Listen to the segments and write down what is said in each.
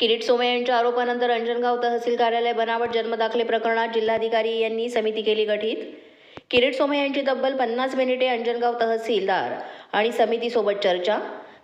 किरीट सोमे यांच्या आरोपानंतर अंजनगाव तहसील कार्यालय बनावट जन्मदाखले प्रकरणात जिल्हाधिकारी यांनी समिती केली गठीत. किरीट सोमे यांची तब्बल पन्नास मिनिटे अंजनगाव तहसीलदार आणि समितीसोबत चर्चा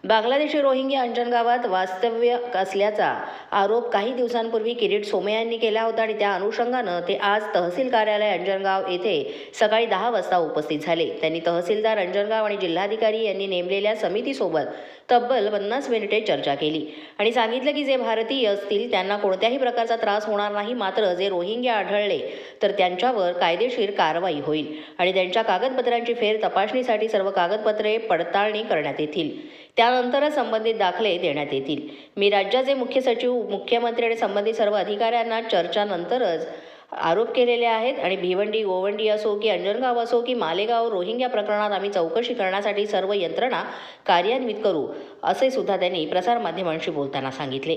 बांगलादेशी रोहिंग्या अंजनगावात वास्तव्य असल्याचा आरोप काही दिवसांपूर्वी किरीट सोमे यांनी केला होता आणि त्या अनुषंगानं ते आज तहसील कार्यालय अंजनगाव येथे सकाळी दहा वाजता उपस्थित झाले. त्यांनी तहसीलदार अंजनगाव आणि जिल्हाधिकारी यांनी नेमलेल्या समितीसोबत तब्बल पन्नास मिनिटे चर्चा केली आणि सांगितलं की जे भारतीय असतील त्यांना कोणत्याही प्रकारचा त्रास होणार नाही मात्र जे रोहिंग्या आढळले तर त्यांच्यावर कायदेशीर कारवाई होईल आणि त्यांच्या कागदपत्रांची फेर तपासणीसाठी सर्व कागदपत्रे पडताळणी करण्यात येतील. त्या त्यानंतरच संबंधित दाखले देण्यात येतील. मी राज्याचे मुख्य सचिव मुख्यमंत्री आणि संबंधित सर्व अधिकाऱ्यांना चर्चानंतरच आरोप केलेले आहेत आणि भिवंडी गोवंडी असो की अंजनगाव असो की मालेगाव रोहिंग्या प्रकरणात आम्ही चौकशी करण्यासाठी सर्व यंत्रणा कार्यान्वित करू असे सुद्धा त्यांनी प्रसारमाध्यमांशी बोलताना सांगितले.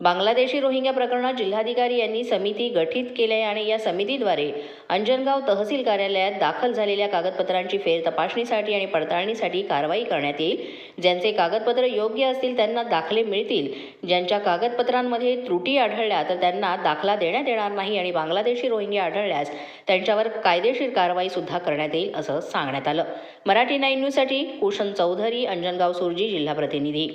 बांगलादेशी रोहिंग्या प्रकरणात जिल्हाधिकारी यांनी समिती गठीत केली आहे आणि या समितीद्वारे अंजनगाव तहसील कार्यालयात दाखल झालेल्या कागदपत्रांची फेर तपासणीसाठी आणि पडताळणीसाठी कारवाई करण्यात येईल. ज्यांचे कागदपत्र योग्य असतील त्यांना दाखले मिळतील. ज्यांच्या कागदपत्रांमध्ये त्रुटी आढळल्या तर त्यांना दाखला देण्यात येणार नाही आणि बांगलादेशी रोहिंग्या आढळल्यास त्यांच्यावर कायदेशीर कारवाई सुद्धा करण्यात येईल असं सांगण्यात आलं. मराठी नाईन न्यूजसाठी कुशन चौधरी अंजनगाव सुरजी जिल्हा प्रतिनिधी.